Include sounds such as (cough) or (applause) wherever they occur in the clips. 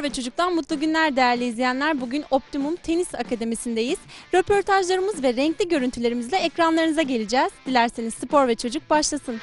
Spor ve Çocuk'tan mutlu günler değerli izleyenler. Bugün Optimum Tenis Akademisi'ndeyiz. Röportajlarımız ve renkli görüntülerimizle ekranlarınıza geleceğiz. Dilerseniz Spor ve Çocuk başlasın.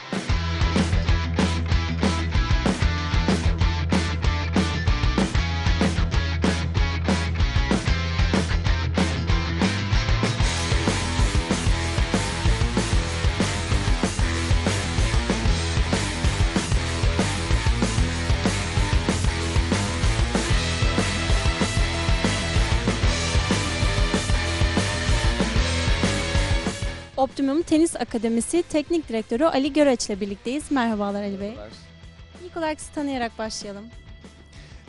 Optimum Tenis Akademisi Teknik Direktörü Ali Göreç'le birlikteyiz. Merhabalar Ali Bey. İlk olarak sizi tanıyarak başlayalım.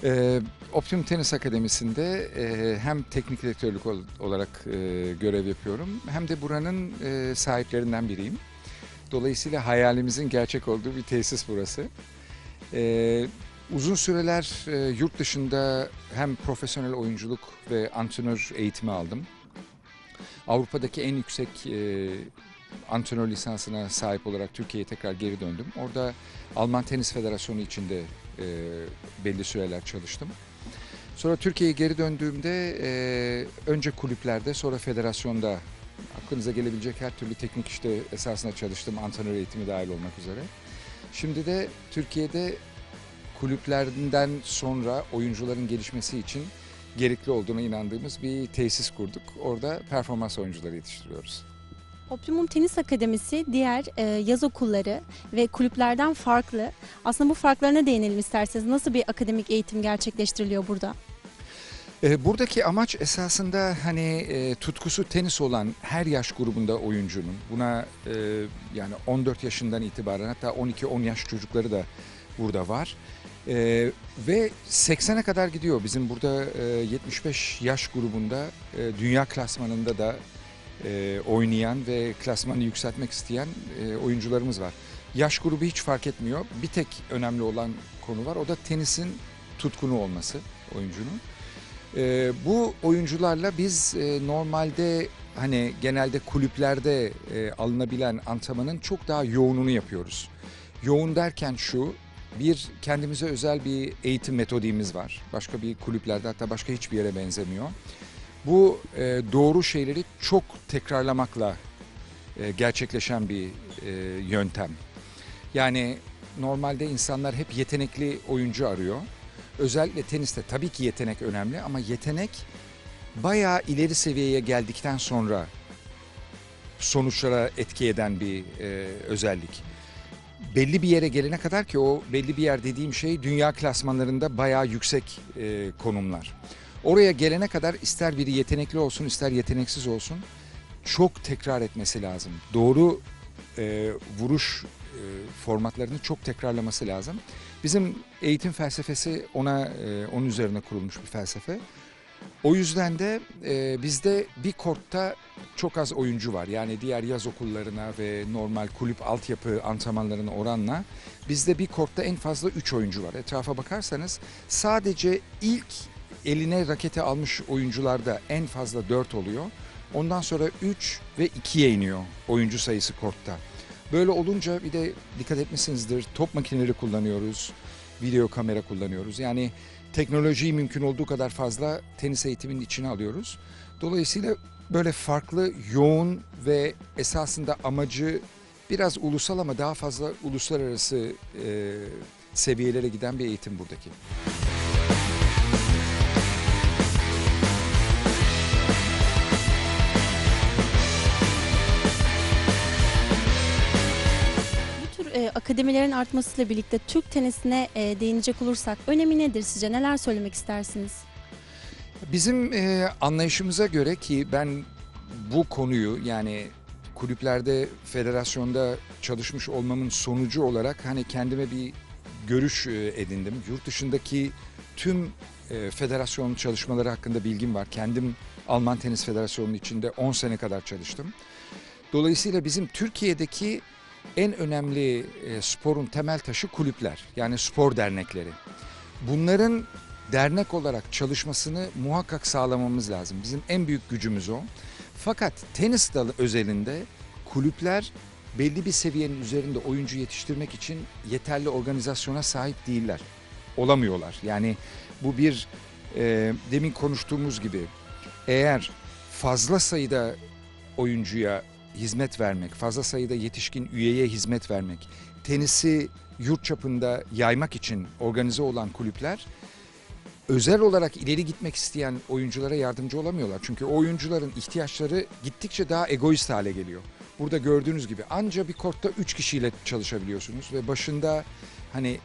Ee, Optimum Tenis Akademisi'nde e, hem teknik direktörlük ol- olarak e, görev yapıyorum hem de buranın e, sahiplerinden biriyim. Dolayısıyla hayalimizin gerçek olduğu bir tesis burası. Ee, uzun süreler e, yurt dışında hem profesyonel oyunculuk ve antrenör eğitimi aldım. Avrupa'daki en yüksek e, antrenör lisansına sahip olarak Türkiye'ye tekrar geri döndüm. Orada Alman Tenis Federasyonu içinde e, belli süreler çalıştım. Sonra Türkiye'ye geri döndüğümde e, önce kulüplerde sonra federasyonda aklınıza gelebilecek her türlü teknik işte esasında çalıştım. Antrenör eğitimi dahil olmak üzere. Şimdi de Türkiye'de kulüplerinden sonra oyuncuların gelişmesi için gerekli olduğuna inandığımız bir tesis kurduk. Orada performans oyuncuları yetiştiriyoruz. Optimum Tenis Akademisi diğer e, yaz okulları ve kulüplerden farklı. Aslında bu farklarına değinelim isterseniz. Nasıl bir akademik eğitim gerçekleştiriliyor burada? E, Buradaki amaç esasında hani e, tutkusu tenis olan her yaş grubunda oyuncunun buna e, yani 14 yaşından itibaren hatta 12-10 yaş çocukları da burada var. E, ve 80'e kadar gidiyor. Bizim burada e, 75 yaş grubunda e, dünya klasmanında da e, oynayan ve klasmanı yükseltmek isteyen e, oyuncularımız var. Yaş grubu hiç fark etmiyor. Bir tek önemli olan konu var. O da tenisin tutkunu olması oyuncunun. Ee, bu oyuncularla biz e, normalde hani genelde kulüplerde e, alınabilen antrenmanın çok daha yoğununu yapıyoruz. Yoğun derken şu, bir kendimize özel bir eğitim metodimiz var. Başka bir kulüplerde hatta başka hiçbir yere benzemiyor. Bu e, doğru şeyleri çok tekrarlamakla e, gerçekleşen bir e, yöntem. Yani normalde insanlar hep yetenekli oyuncu arıyor. Özellikle teniste tabii ki yetenek önemli ama yetenek bayağı ileri seviyeye geldikten sonra sonuçlara etki eden bir e, özellik. Belli bir yere gelene kadar ki o belli bir yer dediğim şey dünya klasmanlarında bayağı yüksek e, konumlar. Oraya gelene kadar ister biri yetenekli olsun ister yeteneksiz olsun çok tekrar etmesi lazım. Doğru e, vuruş e, formatlarını çok tekrarlaması lazım. Bizim eğitim felsefesi ona e, onun üzerine kurulmuş bir felsefe. O yüzden de e, bizde bir kortta çok az oyuncu var. Yani diğer yaz okullarına ve normal kulüp altyapı antrenmanlarına oranla bizde bir kortta en fazla 3 oyuncu var. Etrafa bakarsanız sadece ilk eline raketi almış oyuncularda en fazla 4 oluyor. Ondan sonra 3 ve 2'ye iniyor oyuncu sayısı kortta. Böyle olunca bir de dikkat etmişsinizdir top makineleri kullanıyoruz, video kamera kullanıyoruz. Yani teknolojiyi mümkün olduğu kadar fazla tenis eğitiminin içine alıyoruz. Dolayısıyla böyle farklı, yoğun ve esasında amacı biraz ulusal ama daha fazla uluslararası e, seviyelere giden bir eğitim buradaki. Akademilerin artmasıyla birlikte Türk tenisine e, değinecek olursak önemi nedir sizce? Neler söylemek istersiniz? Bizim e, anlayışımıza göre ki ben bu konuyu yani kulüplerde, federasyonda çalışmış olmamın sonucu olarak hani kendime bir görüş e, edindim. Yurt dışındaki tüm e, federasyon çalışmaları hakkında bilgim var. Kendim Alman Tenis Federasyonu'nun içinde 10 sene kadar çalıştım. Dolayısıyla bizim Türkiye'deki en önemli e, sporun temel taşı kulüpler. Yani spor dernekleri. Bunların dernek olarak çalışmasını muhakkak sağlamamız lazım. Bizim en büyük gücümüz o. Fakat tenis dalı özelinde kulüpler belli bir seviyenin üzerinde oyuncu yetiştirmek için yeterli organizasyona sahip değiller. olamıyorlar. Yani bu bir e, demin konuştuğumuz gibi eğer fazla sayıda oyuncuya hizmet vermek, fazla sayıda yetişkin üyeye hizmet vermek, tenisi yurt çapında yaymak için organize olan kulüpler özel olarak ileri gitmek isteyen oyunculara yardımcı olamıyorlar. Çünkü o oyuncuların ihtiyaçları gittikçe daha egoist hale geliyor. Burada gördüğünüz gibi anca bir kortta 3 kişiyle çalışabiliyorsunuz ve başında hani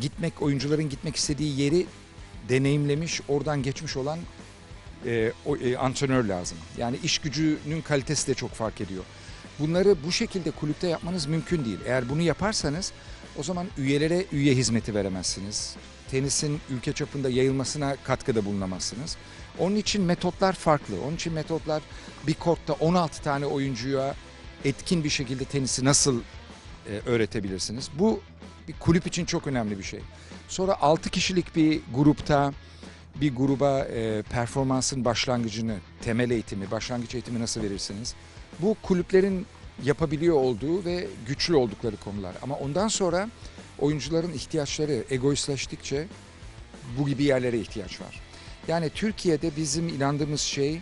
gitmek oyuncuların gitmek istediği yeri deneyimlemiş, oradan geçmiş olan e, o, e, antrenör lazım. Yani iş gücünün kalitesi de çok fark ediyor. Bunları bu şekilde kulüpte yapmanız mümkün değil. Eğer bunu yaparsanız o zaman üyelere üye hizmeti veremezsiniz. Tenisin ülke çapında yayılmasına katkıda bulunamazsınız. Onun için metotlar farklı. Onun için metotlar bir kortta 16 tane oyuncuya etkin bir şekilde tenisi nasıl e, öğretebilirsiniz? Bu bir kulüp için çok önemli bir şey. Sonra 6 kişilik bir grupta bir gruba e, performansın başlangıcını, temel eğitimi, başlangıç eğitimi nasıl verirsiniz? Bu kulüplerin yapabiliyor olduğu ve güçlü oldukları konular. Ama ondan sonra oyuncuların ihtiyaçları egoistleştikçe bu gibi yerlere ihtiyaç var. Yani Türkiye'de bizim inandığımız şey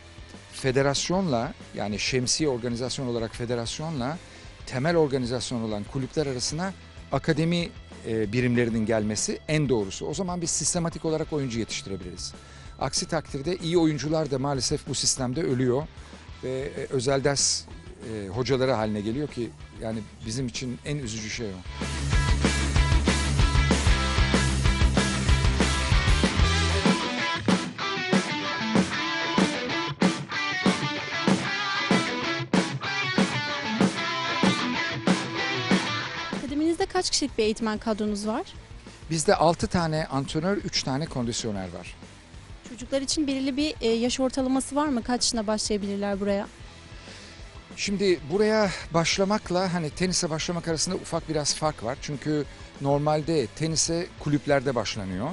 federasyonla yani şemsiye organizasyon olarak federasyonla temel organizasyon olan kulüpler arasına akademi e, birimlerinin gelmesi en doğrusu. O zaman biz sistematik olarak oyuncu yetiştirebiliriz. Aksi takdirde iyi oyuncular da maalesef bu sistemde ölüyor ve e, özel ders e, hocaları haline geliyor ki yani bizim için en üzücü şey o. kaç kişilik bir eğitmen kadronuz var? Bizde 6 tane antrenör, 3 tane kondisyoner var. Çocuklar için belirli bir e, yaş ortalaması var mı? Kaç yaşına başlayabilirler buraya? Şimdi buraya başlamakla hani tenise başlamak arasında ufak biraz fark var. Çünkü normalde tenise kulüplerde başlanıyor.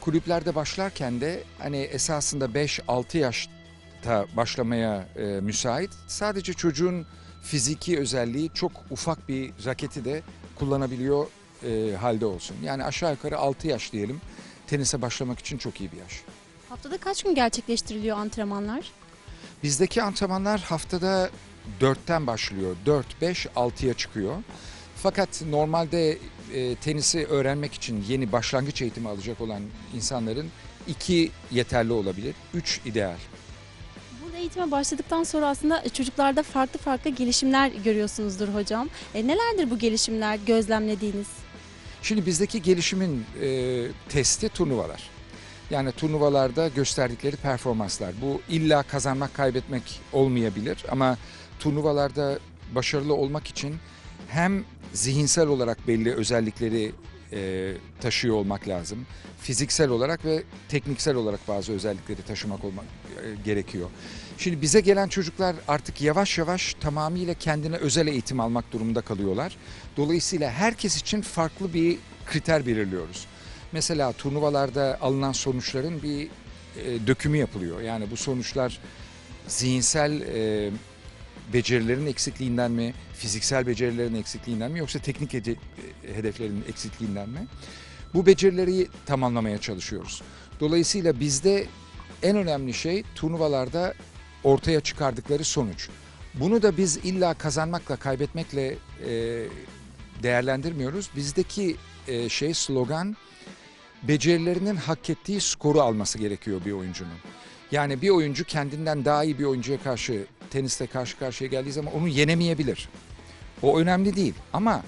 Kulüplerde başlarken de hani esasında 5-6 yaşta başlamaya e, müsait. Sadece çocuğun fiziki özelliği çok ufak bir raketi de kullanabiliyor e, halde olsun. Yani aşağı yukarı 6 yaş diyelim tenise başlamak için çok iyi bir yaş. Haftada kaç gün gerçekleştiriliyor antrenmanlar? Bizdeki antrenmanlar haftada 4'ten başlıyor. 4, 5, 6'ya çıkıyor. Fakat normalde e, tenisi öğrenmek için yeni başlangıç eğitimi alacak olan insanların 2 yeterli olabilir. 3 ideal. Eğitime başladıktan sonra aslında çocuklarda farklı farklı gelişimler görüyorsunuzdur hocam. E, nelerdir bu gelişimler gözlemlediğiniz? Şimdi bizdeki gelişimin e, testi turnuvalar. Yani turnuvalarda gösterdikleri performanslar. Bu illa kazanmak, kaybetmek olmayabilir ama turnuvalarda başarılı olmak için hem zihinsel olarak belli özellikleri e, taşıyor olmak lazım. Fiziksel olarak ve tekniksel olarak bazı özellikleri taşımak olmak e, gerekiyor. Şimdi bize gelen çocuklar artık yavaş yavaş tamamıyla kendine özel eğitim almak durumunda kalıyorlar. Dolayısıyla herkes için farklı bir kriter belirliyoruz. Mesela turnuvalarda alınan sonuçların bir e, dökümü yapılıyor. Yani bu sonuçlar zihinsel e, becerilerin eksikliğinden mi, fiziksel becerilerin eksikliğinden mi yoksa teknik e, hedeflerin eksikliğinden mi? Bu becerileri tamamlamaya çalışıyoruz. Dolayısıyla bizde en önemli şey turnuvalarda ortaya çıkardıkları sonuç. Bunu da biz illa kazanmakla, kaybetmekle e, değerlendirmiyoruz. Bizdeki e, şey slogan becerilerinin hak ettiği skoru alması gerekiyor bir oyuncunun. Yani bir oyuncu kendinden daha iyi bir oyuncuya karşı teniste karşı karşıya geldiği zaman onu yenemeyebilir. O önemli değil ama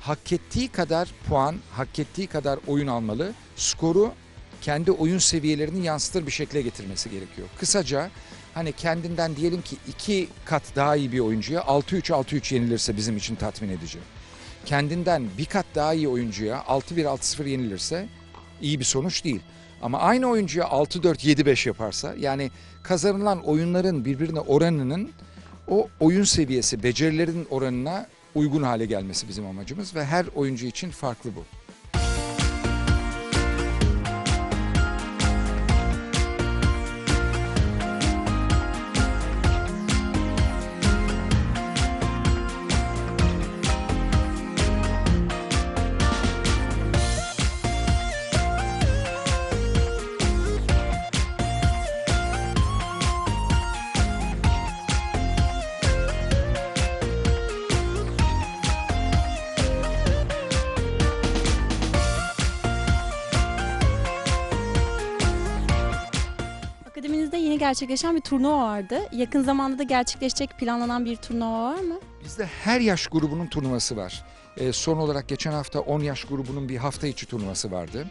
hak ettiği kadar puan, hak ettiği kadar oyun almalı. Skoru kendi oyun seviyelerini yansıtır bir şekle getirmesi gerekiyor. Kısaca hani kendinden diyelim ki iki kat daha iyi bir oyuncuya 6-3 6-3 yenilirse bizim için tatmin edici. Kendinden bir kat daha iyi oyuncuya 6-1 6-0 yenilirse iyi bir sonuç değil. Ama aynı oyuncuya 6-4 7-5 yaparsa yani kazanılan oyunların birbirine oranının o oyun seviyesi, becerilerin oranına uygun hale gelmesi bizim amacımız ve her oyuncu için farklı bu. Gerçekleşen bir turnuva vardı. Yakın zamanda da gerçekleşecek planlanan bir turnuva var mı? Bizde her yaş grubunun turnuvası var. E, son olarak geçen hafta 10 yaş grubunun bir hafta içi turnuvası vardı.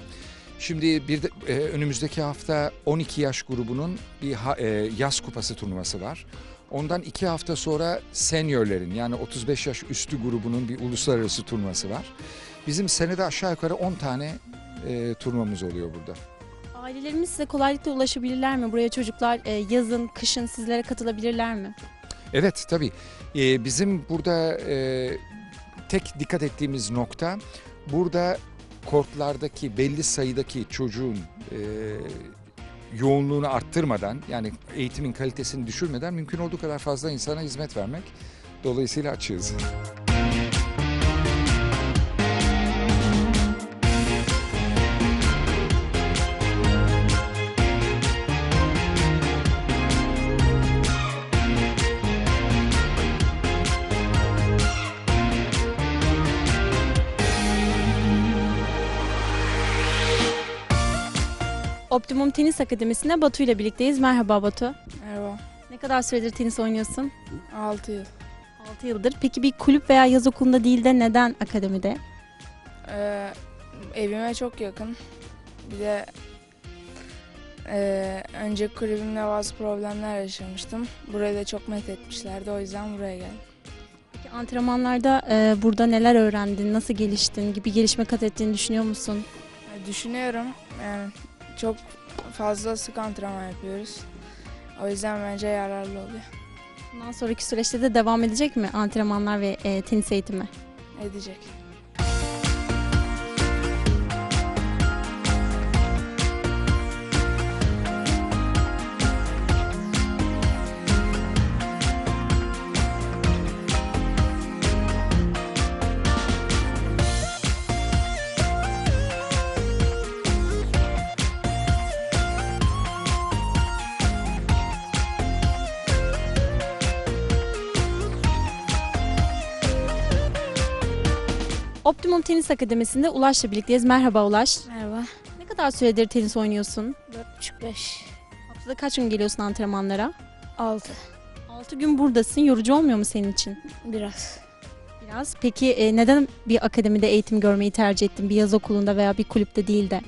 Şimdi bir de e, önümüzdeki hafta 12 yaş grubunun bir ha- e, yaz kupası turnuvası var. Ondan iki hafta sonra seniorlerin yani 35 yaş üstü grubunun bir uluslararası turnuvası var. Bizim senede aşağı yukarı 10 tane e, turnuvamız oluyor burada. Ailelerimiz size kolaylıkla ulaşabilirler mi? Buraya çocuklar e, yazın, kışın sizlere katılabilirler mi? Evet tabii. Ee, bizim burada e, tek dikkat ettiğimiz nokta burada kortlardaki belli sayıdaki çocuğun e, yoğunluğunu arttırmadan yani eğitimin kalitesini düşürmeden mümkün olduğu kadar fazla insana hizmet vermek. Dolayısıyla açığız. Optimum Tenis Akademisi'nde Batu ile birlikteyiz. Merhaba Batu. Merhaba. Ne kadar süredir tenis oynuyorsun? 6 yıl. 6 yıldır. Peki bir kulüp veya yaz okulunda değil de neden akademide? Ee, evime çok yakın. Bir de ee, önce kulübümle bazı problemler yaşamıştım. Burayı da çok met etmişlerdi. O yüzden buraya geldim. Peki antrenmanlarda e, burada neler öğrendin, nasıl geliştin, gibi gelişme kat ettiğini düşünüyor musun? Düşünüyorum. Yani çok fazla sık antrenman yapıyoruz. O yüzden bence yararlı oluyor. Bundan sonraki süreçte de devam edecek mi antrenmanlar ve e, tenis eğitimi? Edecek. Optimum Tenis Akademisi'nde Ulaş'la birlikteyiz. Merhaba Ulaş. Merhaba. Ne kadar süredir tenis oynuyorsun? 4.5 Haftada kaç gün geliyorsun antrenmanlara? 6 6 gün buradasın. Yorucu olmuyor mu senin için? biraz. Biraz. Peki e, neden bir akademide eğitim görmeyi tercih ettin? Bir yaz okulunda veya bir kulüpte değil de?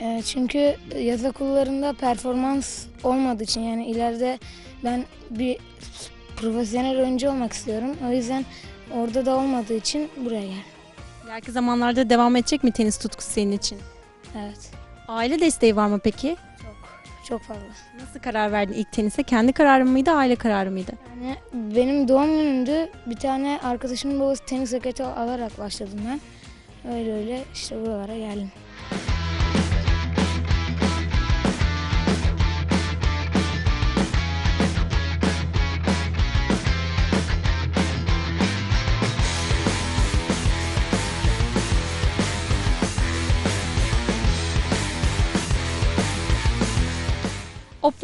Ee, çünkü yaz okullarında performans olmadığı için yani ileride ben bir profesyonel oyuncu olmak istiyorum. O yüzden orada da olmadığı için buraya geldim. İleriki zamanlarda devam edecek mi tenis tutkusu senin için? Evet. Aile desteği var mı peki? Çok çok fazla. Nasıl karar verdin ilk tenise? Kendi kararın mıydı, aile kararı mıydı? Yani benim doğum günümdü. Bir tane arkadaşımın babası tenis raketi alarak başladım ben. Öyle öyle işte buralara geldim.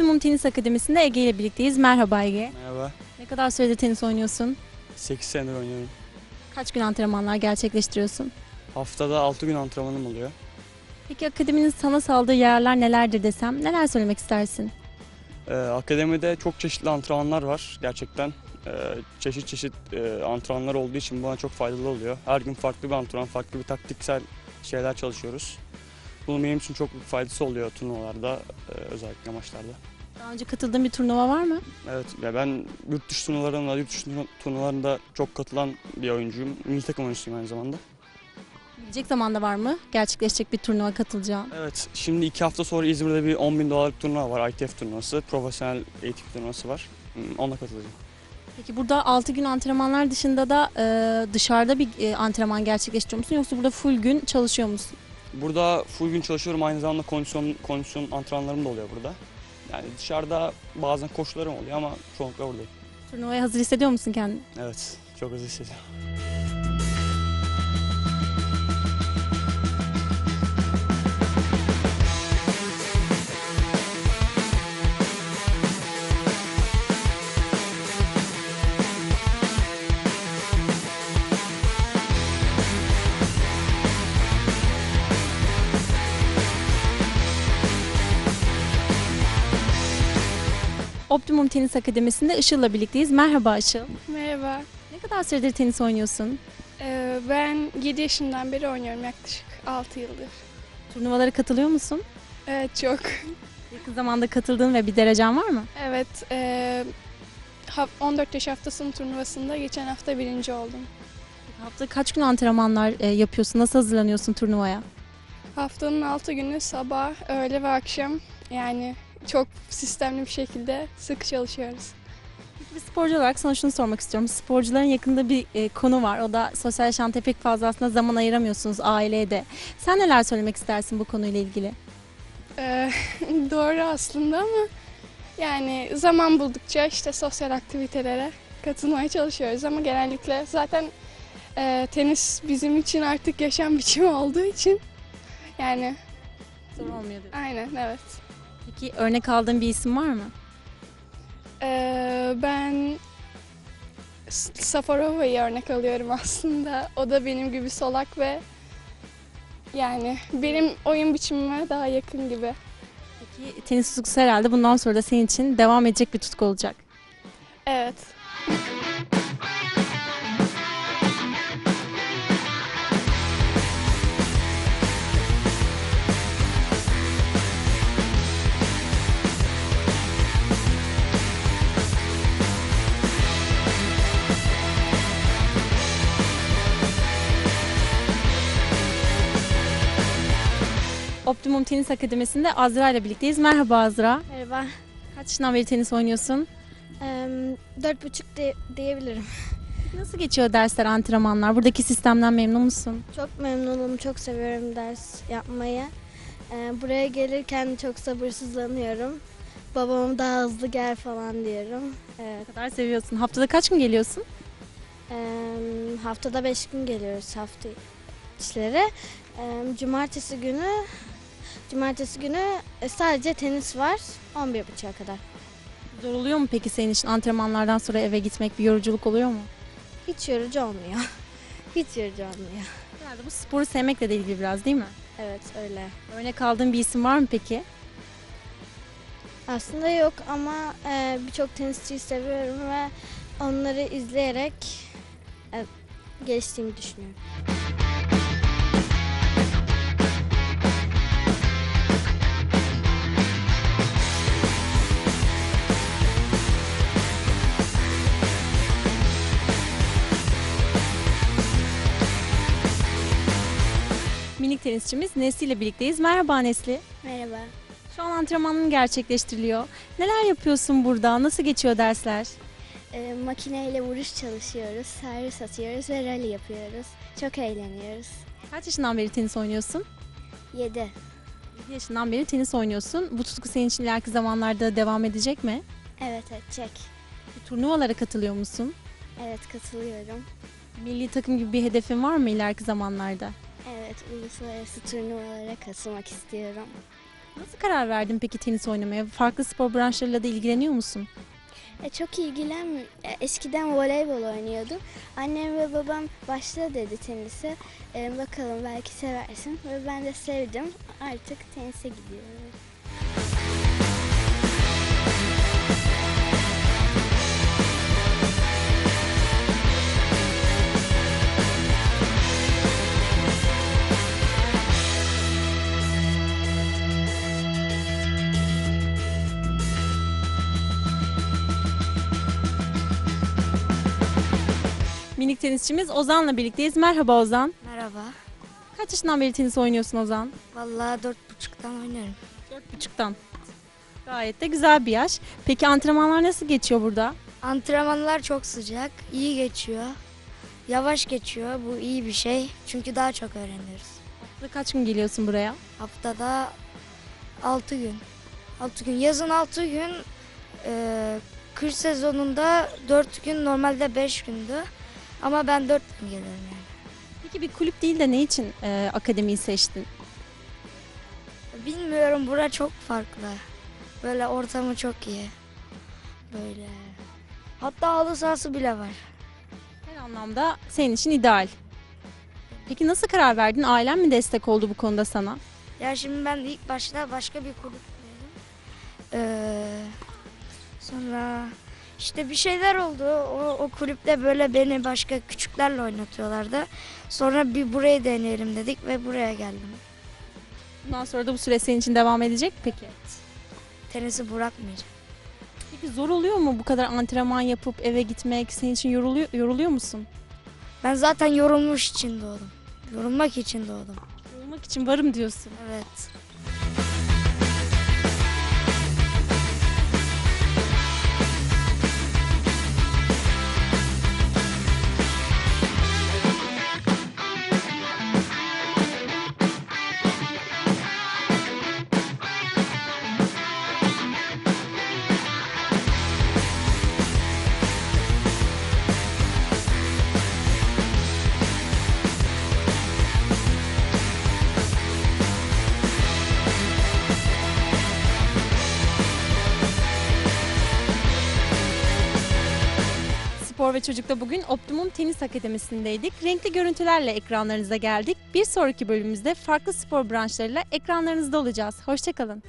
Optimum Tenis Akademisi'nde Ege ile birlikteyiz. Merhaba Ege. Merhaba. Ne kadar süredir tenis oynuyorsun? 8 senedir oynuyorum. Kaç gün antrenmanlar gerçekleştiriyorsun? Haftada 6 gün antrenmanım oluyor. Peki akademinin sana sağladığı yararlar nelerdir desem? Neler söylemek istersin? Ee, akademide çok çeşitli antrenmanlar var gerçekten. Ee, çeşit çeşit e, antrenmanlar olduğu için bana çok faydalı oluyor. Her gün farklı bir antrenman, farklı bir taktiksel şeyler çalışıyoruz. Bunun benim için çok büyük faydası oluyor turnuvalarda, e, özellikle maçlarda. Daha önce katıldığın bir turnuva var mı? Evet, ya ben yurt dışı turnuvalarında, yurt dışı turnuvalarında çok katılan bir oyuncuyum. Milli takım oyuncusuyum aynı zamanda. Gelecek zamanda var mı? Gerçekleşecek bir turnuva katılacağın. Evet, şimdi iki hafta sonra İzmir'de bir 10 bin dolarlık turnuva var, ITF turnuvası. Profesyonel eğitim turnuvası var. Hmm, Ona katılacağım. Peki burada 6 gün antrenmanlar dışında da e, dışarıda bir e, antrenman gerçekleştiriyor musun? Yoksa burada full gün çalışıyor musun? Burada full gün çalışıyorum, aynı zamanda kondisyon, kondisyon antrenmanlarım da oluyor burada. Yani dışarıda bazen koşularım oluyor ama çoğunlukla buradayım. Turnuvaya hazır hissediyor musun kendini? Evet, çok hızlı hissediyorum. Optimum Tenis Akademisi'nde Işıl'la birlikteyiz. Merhaba Işıl. Merhaba. Ne kadar süredir tenis oynuyorsun? Ee, ben 7 yaşından beri oynuyorum yaklaşık 6 yıldır. Turnuvalara katılıyor musun? Evet çok. Yakın zamanda katıldığın ve bir derecen var mı? Evet. ha- 14 yaş haftasının turnuvasında geçen hafta birinci oldum. Hafta kaç gün antrenmanlar e, yapıyorsun? Nasıl hazırlanıyorsun turnuvaya? Haftanın 6 günü sabah, öğle ve akşam yani çok sistemli bir şekilde sık çalışıyoruz. Peki bir sporcu olarak sana şunu sormak istiyorum. Sporcuların yakında bir e, konu var. O da sosyal yaşantı pek fazla aslında zaman ayıramıyorsunuz aileye de. Sen neler söylemek istersin bu konuyla ilgili? Ee, (laughs) doğru aslında ama yani zaman buldukça işte sosyal aktivitelere katılmaya çalışıyoruz ama genellikle zaten e, tenis bizim için artık yaşam (laughs) biçimi olduğu için yani Zor olmuyor diyorsun. aynen evet. Peki örnek aldığın bir isim var mı? Ee, ben Safarova'yı örnek alıyorum (laughs) aslında. O da benim gibi solak ve yani benim oyun biçimime daha yakın gibi. Peki tenis tutkusu herhalde bundan sonra da senin için devam edecek bir tutku olacak. Evet. Optimum Tenis Akademisi'nde Azra ile birlikteyiz. Merhaba Azra. Merhaba. Kaç yaşından beri tenis oynuyorsun? Dört buçuk de- diyebilirim. Nasıl geçiyor dersler, antrenmanlar? Buradaki sistemden memnun musun? Çok memnunum, çok seviyorum ders yapmayı. Buraya gelirken çok sabırsızlanıyorum. Babam daha hızlı gel falan diyorum. Evet. Ne kadar seviyorsun? Haftada kaç gün geliyorsun? Eee, haftada beş gün geliyoruz hafta içleri. Eee, cumartesi günü Cumartesi günü e, sadece tenis var 11.30'a kadar. Zor oluyor mu peki senin için antrenmanlardan sonra eve gitmek bir yoruculuk oluyor mu? Hiç yorucu olmuyor. (laughs) Hiç yorucu olmuyor. Herhalde bu sporu sevmekle de ilgili biraz değil mi? Evet öyle. Örnek aldığın bir isim var mı peki? Aslında yok ama e, birçok tenisçiyi seviyorum ve onları izleyerek e, geliştiğimi düşünüyorum. Tenisçimiz Nesli ile birlikteyiz. Merhaba Nesli. Merhaba. Şu an antrenmanın gerçekleştiriliyor. Neler yapıyorsun burada? Nasıl geçiyor dersler? E, makineyle vuruş çalışıyoruz, servis atıyoruz ve rally yapıyoruz. Çok eğleniyoruz. Kaç yaşından beri tenis oynuyorsun? 7. 7 yaşından beri tenis oynuyorsun. Bu tutku senin için ileriki zamanlarda devam edecek mi? Evet edecek. Turnuvalara katılıyor musun? Evet katılıyorum. Milli takım gibi bir hedefin var mı ileriki zamanlarda? Evet uluslararası turnuvalara katılmak istiyorum. Nasıl karar verdin peki tenis oynamaya? Farklı spor branşlarıyla da ilgileniyor musun? E, çok ilgilen e, eskiden voleybol oynuyordum. Annem ve babam başla dedi tenise. E, bakalım belki seversin ve ben de sevdim. Artık tenise gidiyorum. Tenisçimiz Ozan'la birlikteyiz. Merhaba Ozan. Merhaba. Kaç yaşından beri tenis oynuyorsun Ozan? Vallahi dört buçuktan oynuyorum. Dört buçuktan. Gayet de güzel bir yaş. Peki antrenmanlar nasıl geçiyor burada? Antrenmanlar çok sıcak, iyi geçiyor. Yavaş geçiyor. Bu iyi bir şey. Çünkü daha çok öğreniyoruz. Haftada kaç gün geliyorsun buraya? Haftada 6 gün. 6 gün. Yazın 6 gün. eee kış sezonunda 4 gün. Normalde 5 gündü. Ama ben 4 gün geliyorum yani. Peki bir kulüp değil de ne için e, akademiyi seçtin? Bilmiyorum bura çok farklı. Böyle ortamı çok iyi. Böyle. Hatta halı sahası bile var. Her anlamda senin için ideal. Peki nasıl karar verdin? Ailen mi destek oldu bu konuda sana? Ya şimdi ben ilk başta başka bir kulüp Ee, Sonra işte bir şeyler oldu. O, o kulüpte böyle beni başka küçüklerle oynatıyorlardı. Sonra bir burayı deneyelim dedik ve buraya geldim. Bundan sonra da bu süre senin için devam edecek mi peki? Tenisi bırakmayacağım. Peki zor oluyor mu bu kadar antrenman yapıp eve gitmek? Senin için yoruluyor, yoruluyor musun? Ben zaten yorulmuş için doğdum. Yorulmak için doğdum. Yorulmak için varım diyorsun. Evet. Spor ve Çocuk'ta bugün Optimum Tenis Akademisi'ndeydik. Renkli görüntülerle ekranlarınıza geldik. Bir sonraki bölümümüzde farklı spor branşlarıyla ekranlarınızda olacağız. Hoşçakalın.